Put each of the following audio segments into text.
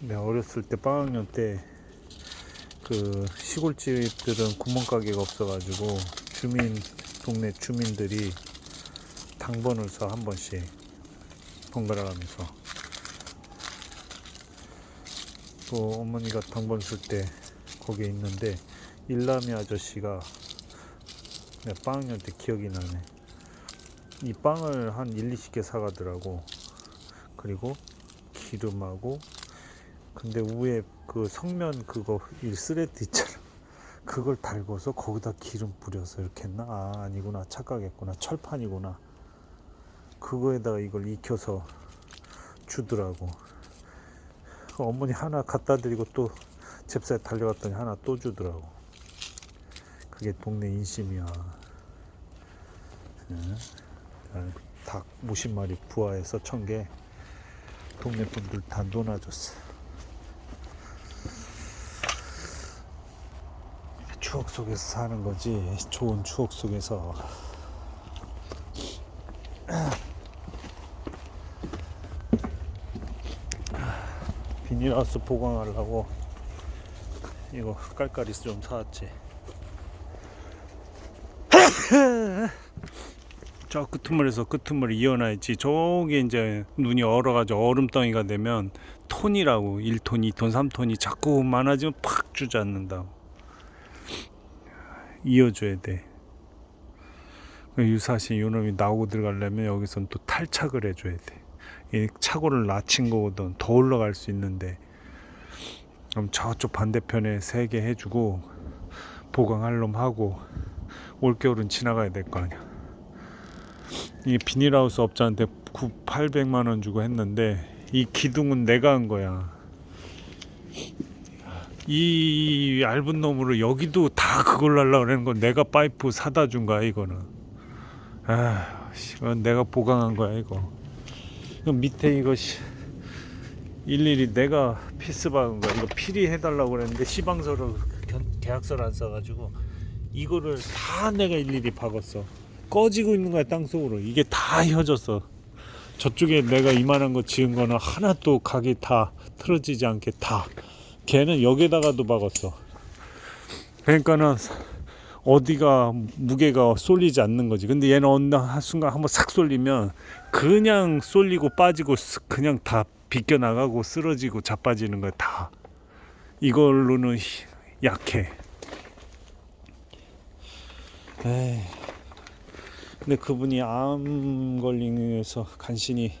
내가 어렸을 때 빵학년 때 그 시골집들은 구멍가게가 없어가지고 주민 동네 주민들이 당번을 써 한 번씩 번갈아 가면서. 또 어머니가 당번 쓸 때 거기에 있는데 일남이 아저씨가 내가 빵학년 때 기억이 나네. 이 빵을 한 1, 20개 사가더라고. 그리고 기름하고 근데 위에 그 성면 그거 이 스레드 있잖아. 그걸 달고서 거기다 기름 뿌려서 이렇게 했나? 아 아니구나. 착각했구나. 철판이구나. 그거에다가 이걸 익혀서 주더라고. 그 어머니 하나 갖다 드리고 또 잽싸에 달려갔더니 하나 또 주더라고. 그게 동네 인심이야. 응? 아, 닭 50마리 부화해서 천 개 동네 분들 다 논아줬어 추억 속에서 사는 거지. 좋은 추억 속에서. 비닐하우스 보강하려고 이거 깔깔이 좀 사왔지. 저 끄트머리에서 끄트머리 이어놔야지. 저기 이제 눈이 얼어가지고 얼음덩이가 되면 톤이라고. 1톤, 2톤, 3톤이 자꾸 많아지면 팍 주저앉는다고 이어줘야 돼. 유사시 요놈이 나오고 들어가려면 여기선 또 탈착을 해줘야 돼이 차고를 낮춘 거거든. 더 올라갈 수 있는데. 그럼 저쪽 반대편에 세 개 해주고 보강할 놈 하고 올겨울은 지나가야 될 거 아니야. 이 비닐하우스 업자한테 9, 800만 원 주고 했는데 이 기둥은 내가 한 거야. 이 얇은 놈으로 여기도 다 그걸로 하려고 그러는 건 내가 파이프 사다 준 거야 이거는. 아, 씨, 이건 내가 보강한 거야 이거. 이거 밑에 씨, 일일이 내가 피스 박은 거야. 이거 필히 해달라고 그랬는데 시방서를 견- 계약서를 안 써가지고 이거를 다 내가 일일이 박았어. 꺼지고 있는 거야 땅 속으로 이게 다 혀졌어 저쪽에 내가 이만한 거 지은 거는 하나 또 각이 다 틀어지지 않게 다 걔는 여기다가도 박았어. 그러니까는 어디가 무게가 쏠리지 않는 거지. 근데 얘는 어느 한 순간 한번 싹 쏠리면 그냥 쏠리고 빠지고 쓱 그냥 다 비껴 나가고 쓰러지고 자빠지는 거야 다. 이걸로는 히- 약해. 에이. 근데 그분이 암 걸림에서 간신히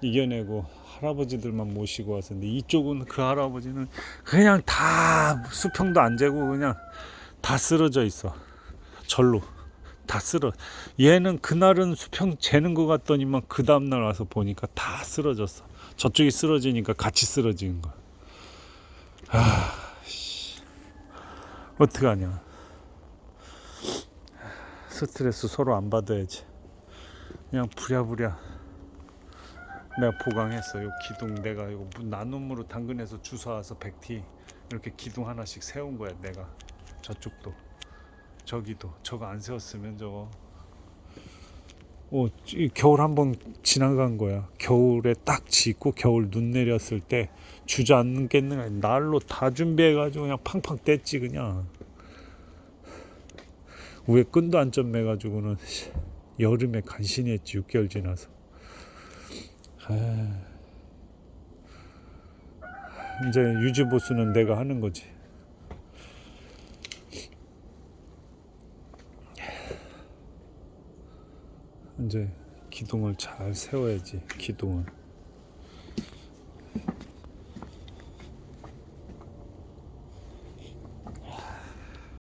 이겨내고 할아버지들만 모시고 왔었는데 이쪽은 그 할아버지는 그냥 다 수평도 안 재고 그냥 다 쓰러져 있어. 절로 다 쓰러. 얘는 그날은 수평 재는 것 같더니만 그 다음날 와서 보니까 다 쓰러졌어. 저쪽이 쓰러지니까 같이 쓰러지는 거야. 아, 씨. 어떡하냐. 스트레스 서로 안 받아야지. 그냥 부랴부랴 내가 보강했어. 요 기둥 내가 이거 나눔으로 당근에서 주워와서 백티 이렇게 기둥 하나씩 세운 거야. 내가 저쪽도 저기도 저거 안 세웠으면 저거 어, 이 겨울 한 번 지나간 거야. 겨울에 딱 짓고 겨울 눈 내렸을 때 주저앉겠는가 날로 다 준비해가지고 그냥 팡팡 뗐지 그냥. 위에 끈도 안 점매가지고는 씨, 여름에 간신히 했지 6개월 지나서 아, 이제 유지 보수는 내가 하는 거지. 이제 기둥을 잘 세워야지 기둥을